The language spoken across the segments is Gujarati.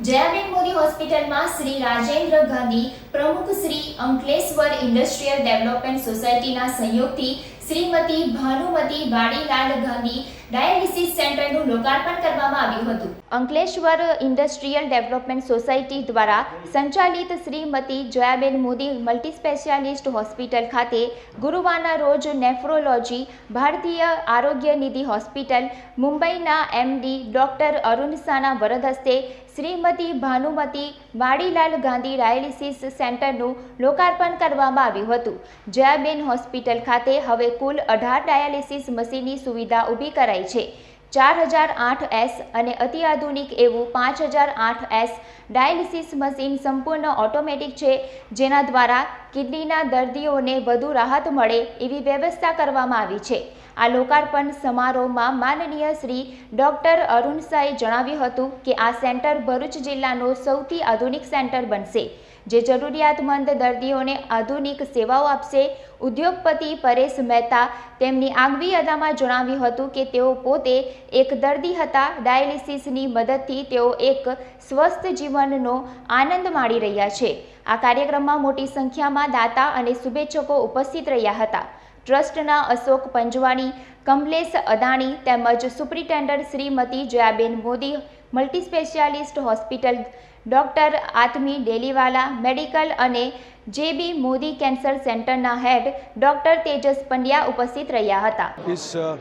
જયાબેન મોદી હોસ્પિટલમાં શ્રી રાજેન્દ્ર ગાંધી પ્રમુખ શ્રી અંકલેશ્વર ઇન્ડસ્ટ્રીયલ ડેવલપમેન્ટ સોસાયટીના સહયોગથી શ્રીમતી ભાનુમતી વાડીલાલ ગાંધી ડાયાલિસિસ સેન્ટરનું લોકાર્પણ કરવામાં આવ્યું હતું. અંકલેશ્વર ઇન્ડસ્ટ્રીયલ ડેવલપમેન્ટ સોસાયટી દ્વારા સંચાલિત Shrimati Jayaben Modi multi specialist hospital ખાતે ગુરુવારના રોજ નેફ્રોલોજી ભારતીય આરોગ્ય નિધિ હોસ્પિટલ, મુંબઈના એમડી ડોક્ટર અરુણ સાના વરદ હસ્તે શ્રીમતી ભાનુમતી વાડીલાલ ગાંધી ડાયાલિસિસ સેન્ટરનું લોકાર્પણ કરવામાં આવ્યું હતું. જયાબેન હોસ્પિટલ ખાતે હવે કુલ અઢાર ડાયાલિસિસ મશીનની સુવિધા ઊભી કરાઈ છે. ચાર હજાર આઠ એસ અને અતિઆધુનિક એવું પાંચ હજાર આઠ એસ ડાયાલિસિસ મશીન સંપૂર્ણ ઓટોમેટિક છે, જેના દ્વારા કિડનીના દર્દીઓને વધુ રાહત મળે એવી વ્યવસ્થા કરવામાં આવી છે. આ લોકાર્પણ સમારોહમાં માનનીય શ્રી ડૉક્ટર અરુણ જણાવ્યું હતું કે આ સેન્ટર ભરૂચ જિલ્લાનો સૌથી આધુનિક સેન્ટર બનશે, જે જરૂરિયાતમંદ દર્દીઓને આધુનિક સેવાઓ આપશે. ઉદ્યોગપતિ પરેશ મહેતા તેમની આગવી અદામાં જણાવ્યું હતું કે તેઓ પોતે એક દર્દી હતા. ડાયાલિસિસની મદદથી તેઓ એક સ્વસ્થ જીવનનો આનંદ માણી રહ્યા છે. આ કાર્યક્રમમાં મોટી સંખ્યામાં દાતા અને શુભેચ્છકો ઉપસ્થિત રહ્યા હતા. ટ્રસ્ટના અશોક પંજવાણી, કમલેશ અદાણી તેમજ superintendent Shrimati Jayaben Modi, multispecialist hospital doctor Atmi Delivala, medical અને જેબી મોદી કેન્સર સેન્ટરના હેડ ડૉક્ટર તેજસ પંડ્યા ઉપસ્થિત રહ્યા હતા. Uh,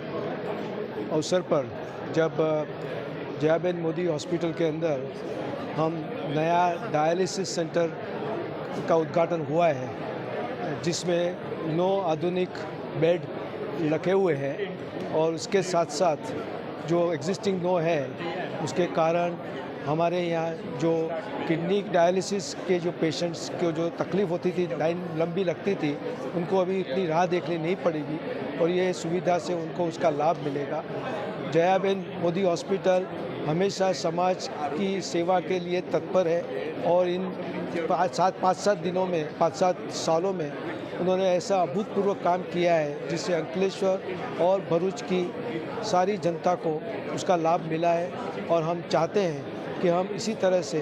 अवसर पर जब जयाबेन मोदी हॉस्पिटल के अंदर हम नया डायलिसिस सेंटर का उद्घाटन हुआ है, जिसमें नौ आधुनिक बेड रखे हुए हैं और उसके साथ साथ जो एग्जिस्टिंग नो है, उसके कारण हमारे यहाँ जो किडनी डायलिसिस के जो पेशेंट्स को जो तकलीफ़ होती थी लाइन लंबी लगती थी, उनको अभी इतनी राह देखनी नहीं पड़ेगी और ये सुविधा से उनको उसका लाभ मिलेगा। जयाबेन मोदी हॉस्पिटल हमेशा समाज की सेवा के लिए तत्पर है और इन पाँच, सात पाँच, सात दिनों में, पाँच, सात सालों में उन्होंने ऐसा अभूतपूर्व काम किया है जिससे अंकलेश्वर और भरूच की सारी जनता को उसका लाभ मिला है और हम चाहते हैं कि हम इसी तरह से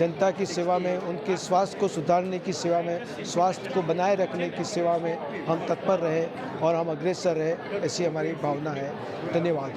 जनता की सेवा में, उनके स्वास्थ्य को सुधारने की सेवा में, स्वास्थ्य को बनाए रखने की सेवा में हम तत्पर रहे और हम अग्रेसर रहे, ऐसी हमारी भावना है। धन्यवाद।